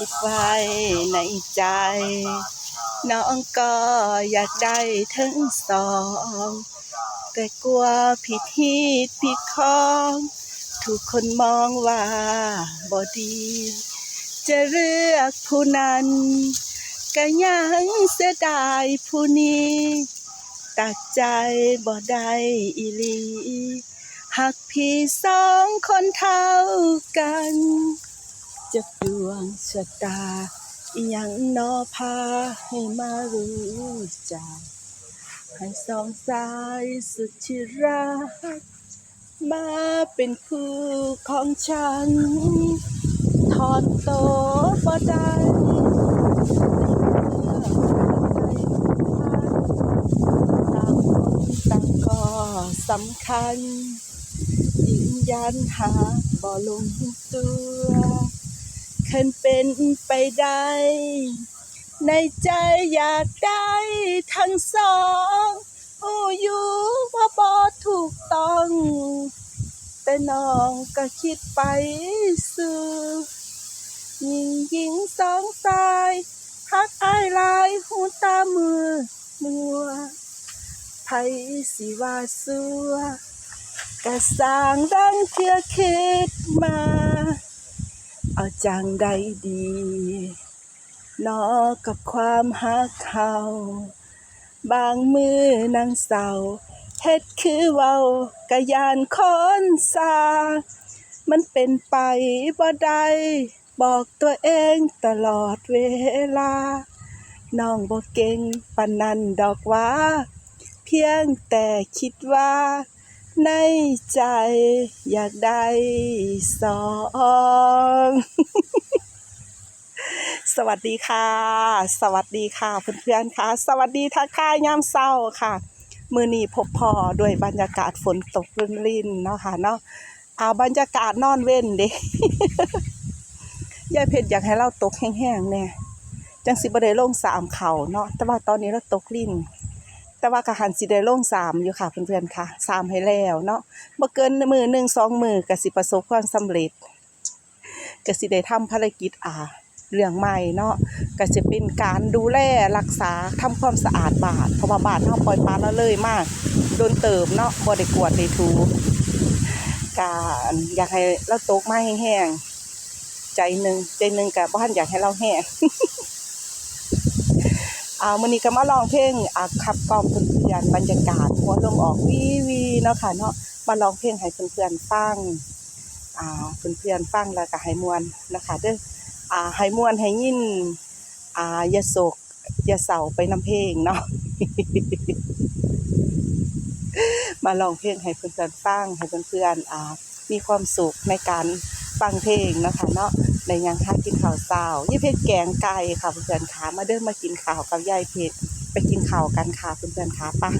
คิดไว้ในใจ น้องก็อยากได้ทั้งสอง แต่กลัวผิดฮีดผิดของ ถูกคนมองว่าบ่ดี จะเลือกผู้นั้นก็ยังเสียดายผู้นี้ตัดใจบ่ได้อีลีหักพี่สองคนเท่ากัน จะดวงชะตาอีหยังนอพาให้มารู้จักให้สองสายสุดที่รัก มาเป็นคู่ของฉันถอนโตบ่ได้ต่างคนต่างก็สำคัญยืนยันหาบ่ลงตัว คันเป็นไปได้ ในใจอยากได้ทั้งสองโอ้อยู่ว่าบ่ถูกต้อง แต่น้องก็คิดไปสู่ยิงยิงสองสายฮักอายลายหูตามือมัวไผสิว่าสัวกะสร้างดังเพื่อคิดมา เอาจังใดดีนอกับความหักเขาบางมือนางเศร้าเฮ็ดคือเว้ากะยานคนซา มันเป็นไปบ่ได้บอกตัวเองตลอดเวลา น้องบ่เก่งปานนั้นดอกว่า เพียงแต่คิดว่า ในใจอยากได้สอง สวัสดีค่ะ สวัสดีค่ะเพื่อนๆค่ะ สวัสดีทักทายยามเช้าค่ะ มือนีพบพอด้วยบรรยากาศฝนตกรินๆเนาะค่ะเนาะเอาบรรยากาศนอนเว้นเด้ยายเพชรอยากให้เราตกแห้งๆแน่จังสิบ่ได้ลงสามเขาเนาะแต่ว่าตอนนี้เราตกลิ้น แต่ว่ากะหันสิได้ลงสามอยู่ค่ะเพื่อนๆค่ะสามให้แล้วเนาะบ่เกินมือหนึ่งสองมือก็สิประสบความสำเร็จก็สิได้ทำภารกิจอ่าเรื่องใหม่เนาะก็จะเป็นการดูแลรักษาทำความสะอาดบาดเพราะว่าบาดเฮาปล่อยปลาละเลยมากโดนเติมเนาะบ่ได้กวาดได้ถูการอยากให้เราตกมาแห้งๆใจหนึ่งใจหนึ่งก็บ่ทันอยากให้เราแห้ง อ่ามื้อนี้ก็มาร้องเพลงอ่าขับกล่อมเพื่อนๆบรรยากาศหัวลมออกวีวีเนาะค่ะเนาะมาร้องเพลงให้เพื่อนๆฟังอ่าเพื่อนๆฟังแล้วก็ให้มวนนะคะเด้ออ่าให้มวนให้ยินอ่าอย่าโศกอย่าเศร้าไปนำเพลงเนาะมาลองเพลงให้เพื่อนๆฟังให้เพื่อนๆอ่ามีความสุขในการฟังเพลงนะคะเนาะ ในยังค่ากินข้าวเช้ายี่เพชรแกงไก่ค่ะเพื่อนๆขามาเดินมากินข้าวกับยายเพชรไปกินข้าวกันค่ะเพื่อนๆขาปะ